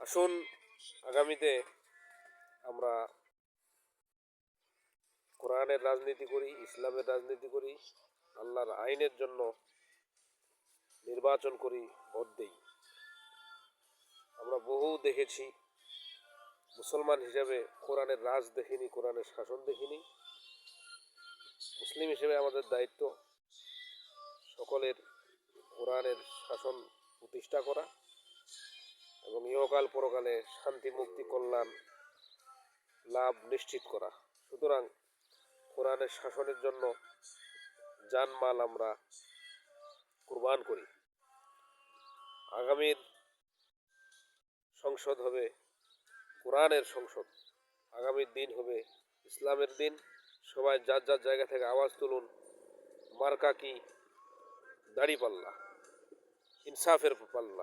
আসুন, আগামীতে আমরা কোরআনের রাজনীতি করি, ইসলামের রাজনীতি করি, আল্লাহর আইনের জন্য নির্বাচন করি, ভোট দেই। আমরা বহু দেখেছি, মুসলমান হিসেবে কোরআনের রাজ দেখিনি, কোরআনের শাসন দেখিনি। মুসলিম হিসেবে আমাদের দায়িত্ব সকলের কোরআনের শাসন প্রতিষ্ঠা করা। এবং ইহকাল পরকালে শান্তি, মুক্তি, কল্যাণ, লাভ নিশ্চিত করা। সুতরাং কোরআনের শাসনের জন্য জানমাল আমরা কুরবান করি। আগামীর সংসদ হবে কোরআনের সংসদ। আগামীর দিন হবে ইসলামের দিন। সবাই যার যার জায়গা থেকে আওয়াজ তুলুন, মার্কা কি? দাড়ি পাল্লা, ইনসাফের পাল্লা।